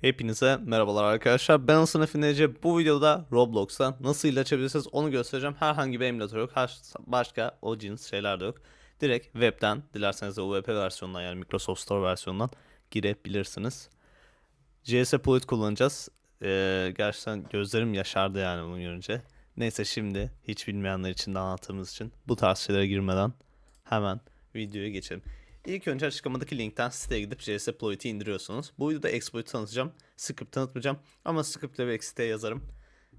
Hepinize merhabalar arkadaşlar. Ben Sınıf Ece. Bu videoda Roblox'a nasıl ile açabilirsiniz onu göstereceğim. Herhangi bir emülatör yok. Her, başka o cins şeyler de yok. Direkt webten dilerseniz de UWP versiyonundan yani Microsoft Store versiyonundan girebilirsiniz. JS Poet kullanacağız. Ee, gerçekten gözlerim yaşardı yani bunu görünce. Neyse şimdi hiç bilmeyenler için de anlattığımız için bu tarz şeylere girmeden hemen videoya geçelim. İlk önce açıklamadaki linkten siteye gidip JS Ploit'i indiriyorsunuz. Bu videoda Exploit'i tanıtacağım. Script tanıtmayacağım ama script'le ve siteye yazarım.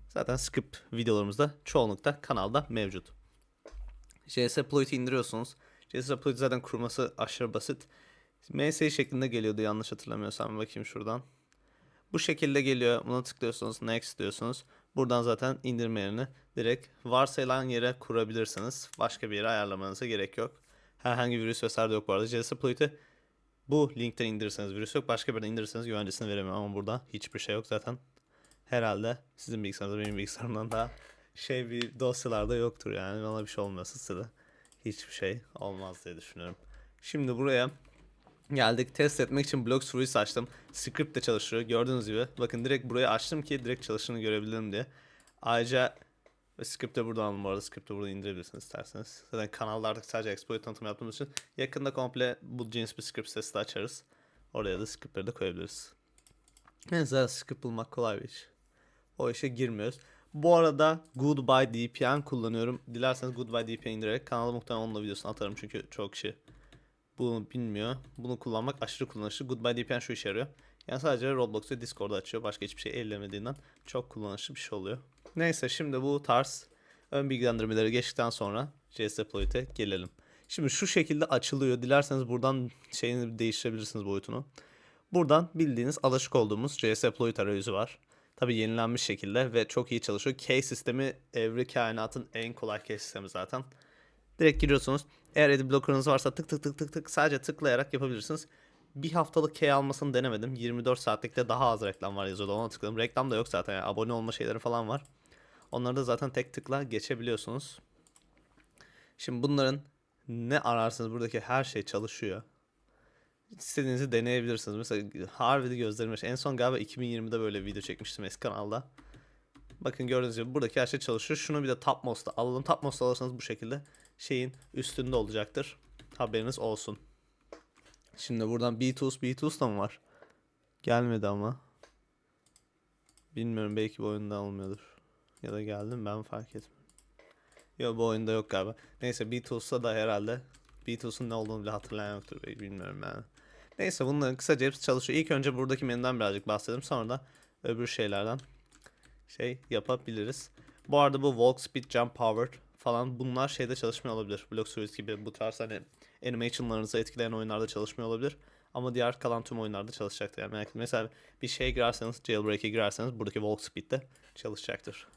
Zaten script videolarımızda çoğunlukta kanalda mevcut. JS Ploit'i indiriyorsunuz. JS Ploit zaten kurması aşırı basit. MS şeklinde geliyordu yanlış hatırlamıyorsam. Bakayım şuradan. Bu şekilde geliyor. Buna tıklıyorsunuz. Next diyorsunuz. Buradan zaten indirme yerini direkt varsayılan yere kurabilirsiniz. Başka bir yere ayarlamanıza gerek yok. Herhangi bir virüs vesaire de yok bu arada. JS Ploit'i bu linkten indirirseniz virüs yok. Başka birden indirirseniz güvencesini veremiyorum ama burada hiçbir şey yok zaten. Herhalde sizin bilgisayarınızda benim bilgisayarımdan daha şey bir dosyalarda yoktur yani. Bana bir şey olmuyorsa size hiçbir şey olmaz diye düşünüyorum. Şimdi buraya geldik. Test etmek için Blocks Fruits açtım. Script de çalışıyor. Gördüğünüz gibi. Bakın direkt buraya açtım ki direkt çalışını görebilirim diye. Ayrıca ve script de buradan alın bu arada. Script de burada indirebilirsiniz isterseniz. Zaten kanallarda sadece exploit tanıtımı yaptığımız için yakında komple bu cins bir script sitesi de açarız. Oraya da scriptleri de koyabiliriz. Yani zaten script bulmak kolay bir iş. O işe girmiyoruz. Bu arada Goodbye DPN kullanıyorum. Dilerseniz Goodbye DPN indirerek kanala muhtemelen onun da videosunu atarım çünkü çok kişi bunu bilmiyor. Bunu kullanmak aşırı kullanışlı. Goodbye DPN şu işe yarıyor. Yani sadece Roblox ve Discord'u açıyor. Başka hiçbir şey ellemediğinden çok kullanışlı bir şey oluyor. Neyse şimdi bu tarz ön bilgilendirmeleri geçtikten sonra JS Ploit'e gelelim. Şimdi şu şekilde açılıyor. Dilerseniz buradan şeyini değiştirebilirsiniz boyutunu. Buradan bildiğiniz alışık olduğumuz JS Ploit arayüzü var. Tabi yenilenmiş şekilde ve çok iyi çalışıyor. Key sistemi evri kainatın en kolay key sistemi zaten. Direkt giriyorsunuz. Eğer edit blocker'ınız varsa tık tık tık tık tık sadece tıklayarak yapabilirsiniz. Bir haftalık key almasını denemedim. 24 saatlikte daha az reklam var yazıyordu. Ona tıkladım. Reklam da yok zaten. Yani abone olma şeyleri falan var. Onları da zaten tek tıkla geçebiliyorsunuz. Şimdi bunların ne ararsanız buradaki her şey çalışıyor. İstediğinizi deneyebilirsiniz. Mesela harbiden gözlerim yaş- En son galiba 2020'de böyle video çekmiştim eski kanalda. Bakın gördüğünüz gibi buradaki her şey çalışıyor. Şunu bir de Topmost'ta alalım. Topmost'ta alırsanız bu şekilde şeyin üstünde olacaktır. Haberiniz olsun. Şimdi buradan B-Tools, B-Tools da mı var? Gelmedi ama. Bilmiyorum belki bu oyunda almıyordur. Ya da geldim ben fark etmedim. Yok bu oyunda yok galiba. Neyse Beatles'ta da herhalde Beatles'ın ne olduğunu bile hatırlayan yoktur. Bilmiyorum yani. Neyse bunların kısaca hepsi çalışıyor. İlk önce buradaki menüden birazcık bahsedelim. Sonra da öbür şeylerden şey yapabiliriz. Bu arada bu Walk Speed Jump Power falan bunlar şeyde çalışmıyor olabilir. Block Series gibi bu tarz hani animationlarınızı etkileyen oyunlarda çalışmıyor olabilir. Ama diğer kalan tüm oyunlarda çalışacaktır. Yani. Mesela bir şeye girerseniz, jailbreak'e girerseniz buradaki Walk Speed'de çalışacaktır.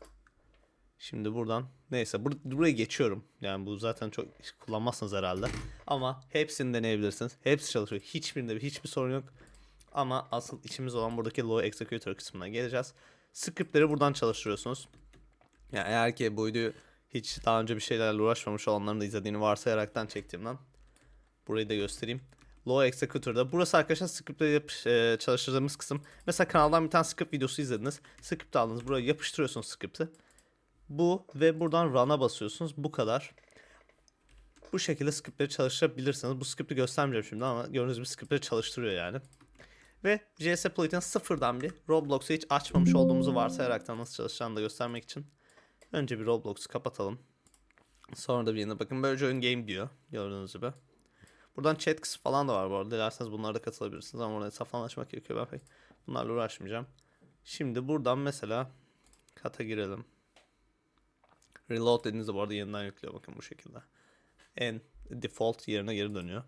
Şimdi buradan neyse bur- buraya geçiyorum. Yani bu zaten çok kullanmazsınız herhalde. Ama hepsini deneyebilirsiniz. Hepsi çalışıyor. Hiçbirinde hiçbir sorun yok. Ama asıl içimiz olan buradaki low executor kısmına geleceğiz. Scriptleri buradan çalıştırıyorsunuz. Yani eğer ki bu videoyu hiç daha önce bir şeylerle uğraşmamış olanların da izlediğini varsayaraktan çektiğimden burayı da göstereyim. Low Executor'da. Burası arkadaşlar script'leri e, çalıştırdığımız kısım. Mesela kanaldan bir tane script videosu izlediniz. Script aldınız. Buraya yapıştırıyorsunuz script'i. Bu ve buradan run'a basıyorsunuz. Bu kadar. Bu şekilde scriptleri çalıştırabilirsiniz. Bu script'i göstermeyeceğim şimdi ama gördüğünüz gibi scriptleri çalıştırıyor yani. Ve JS Ploit'in sıfırdan bir Roblox'u hiç açmamış olduğumuzu varsayaraktan nasıl çalışacağını da göstermek için önce bir Roblox'u kapatalım. Sonra da bir yerine bakın böyle join game diyor gördüğünüz gibi. Buradan chat kısmı falan da var bu arada. Dilerseniz bunlara da katılabilirsiniz ama orada açmak gerekiyor. Ben pek bunlarla uğraşmayacağım. Şimdi buradan mesela kata girelim. Reload dediğinizde bu arada yeniden yüklüyor bakın bu şekilde. En default yerine geri dönüyor.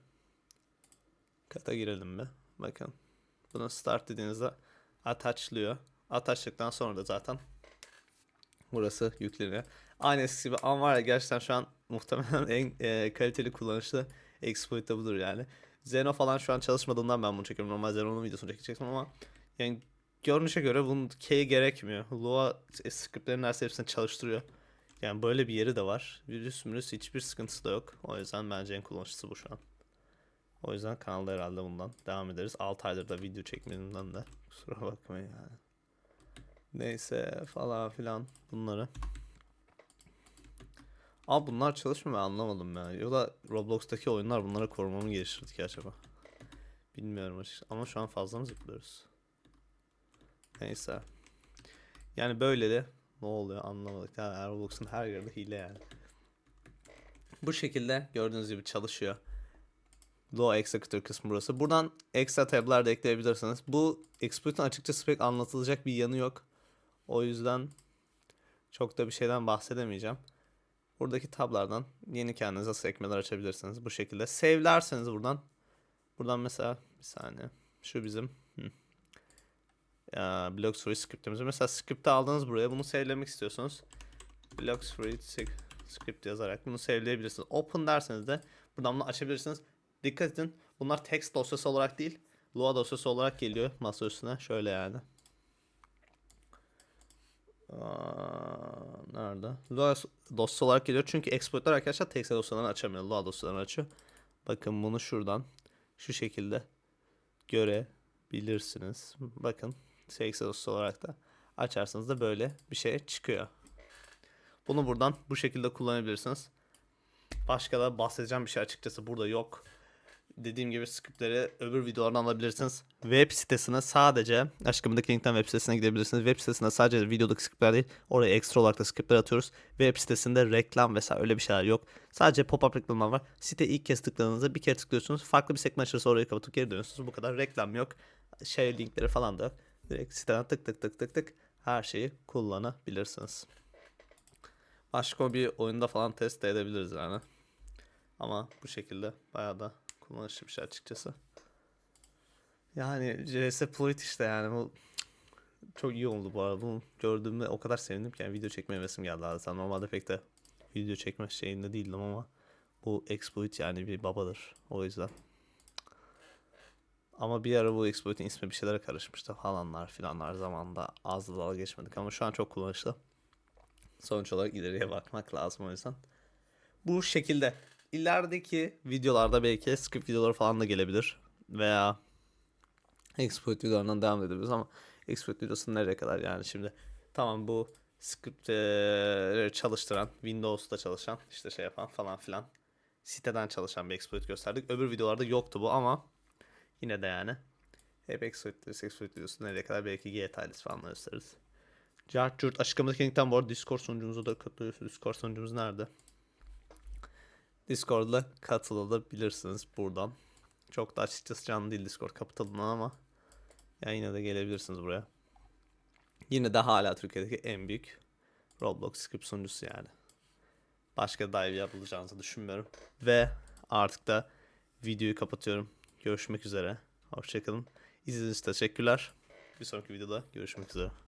Kata girelim mi? Bakın. Bunu start dediğinizde attachlıyor. Attachlıktan sonra da zaten burası yükleniyor. Aynı eskisi gibi ama var ya gerçekten şu an muhtemelen en e, kaliteli kullanışlı exploit da budur yani. Zeno falan şu an çalışmadığından ben bunu çekiyorum. Normal Zeno'nun videosunu çekecektim ama yani görünüşe göre bunun key gerekmiyor. Lua e, scriptlerin neredeyse hepsini çalıştırıyor. Yani böyle bir yeri de var. Virüs virüs hiçbir sıkıntısı da yok. O yüzden bence en kullanışlısı bu şu an. O yüzden kanalda herhalde bundan devam ederiz. 6 aydır da video çekmediğimden de kusura bakmayın yani. Neyse falan filan bunları. Abi bunlar çalışmıyor ben anlamadım ya. Ya da Roblox'taki oyunlar bunlara korumamı geliştirdi ki acaba? Bilmiyorum açıkçası. Ama şu an fazla mı zıplıyoruz? Neyse. Yani böyle de ne oluyor anlamadık. Yani Roblox'un her yerinde hile yani. Bu şekilde gördüğünüz gibi çalışıyor. Low Executor kısmı burası. Buradan ekstra tab'lar da ekleyebilirsiniz. Bu exploit'un açıkçası pek anlatılacak bir yanı yok. O yüzden çok da bir şeyden bahsedemeyeceğim. Buradaki tablardan yeni kendinize sekmeler açabilirsiniz. Bu şekilde. Save'lerseniz buradan. Buradan mesela bir saniye. Şu bizim hı. Ya, Blocks Free scriptimiz. Mesela script'i aldınız buraya. Bunu save'lemek istiyorsunuz. Blocks Free sc- script yazarak bunu save'leyebilirsiniz. Open derseniz de buradan bunu açabilirsiniz. Dikkat edin. Bunlar text dosyası olarak değil. Lua dosyası olarak geliyor masa üstüne. Şöyle yani. Aa, nerede? Lua dosyası olarak geliyor. Çünkü exploitler arkadaşlar text dosyalarını açamıyor. Lua dosyalarını açıyor. Bakın bunu şuradan şu şekilde görebilirsiniz. Bakın text dosyası olarak da açarsanız da böyle bir şey çıkıyor. Bunu buradan bu şekilde kullanabilirsiniz. Başka da bahsedeceğim bir şey açıkçası burada yok. Dediğim gibi scriptleri öbür videolardan alabilirsiniz. Web sitesine sadece aşkımdaki linkten web sitesine gidebilirsiniz. Web sitesine sadece videodaki scriptler değil oraya ekstra olarak da scriptler atıyoruz. Web sitesinde reklam vesaire öyle bir şeyler yok. Sadece pop-up reklamlar var. Site ilk kez tıkladığınızda bir kere tıklıyorsunuz. Farklı bir sekme açılırsa orayı kapatıp geri dönüyorsunuz. Bu kadar reklam yok. Şey linkleri falan da yok. Direkt siteden tık tık tık tık tık her şeyi kullanabilirsiniz. Başka bir oyunda falan test de edebiliriz yani. Ama bu şekilde bayağı da kullanışlı bir şey açıkçası. Yani CS Fluid işte yani bu çok iyi oldu bu arada. Bunu gördüğümde o kadar sevindim ki yani video çekme hevesim geldi adeta. Normalde pek de video çekme şeyinde değildim ama bu exploit yani bir babadır. O yüzden. Ama bir ara bu exploit'in ismi bir şeylere karışmıştı falanlar filanlar zamanında az da dalga geçmedik ama şu an çok kullanışlı. Sonuç olarak ileriye bakmak lazım o yüzden. Bu şekilde ilerideki videolarda belki script videoları falan da gelebilir. Veya exploit videolarından devam edebiliriz ama exploit videosu nereye kadar yani şimdi tamam bu scriptleri çalıştıran Windows'ta çalışan işte şey yapan falan filan siteden çalışan bir exploit gösterdik. Öbür videolarda yoktu bu ama yine de yani hep exploit, exploit videosu nereye kadar belki GTA'lis falan gösteririz. Cart Curt açıklamadaki linkten bu arada Discord sunucumuza da katılıyorsunuz. Discord sunucumuz nerede? Discord'la katılabilirsiniz buradan. Çok da açıkçası canlı değil Discord kapatıldığından ama ya yine de gelebilirsiniz buraya. Yine de hala Türkiye'deki en büyük Roblox script sunucusu yani. Başka dive yapılacağınızı düşünmüyorum. Ve artık da videoyu kapatıyorum. Görüşmek üzere. Hoşçakalın. İzlediğiniz için teşekkürler. Bir sonraki videoda görüşmek üzere.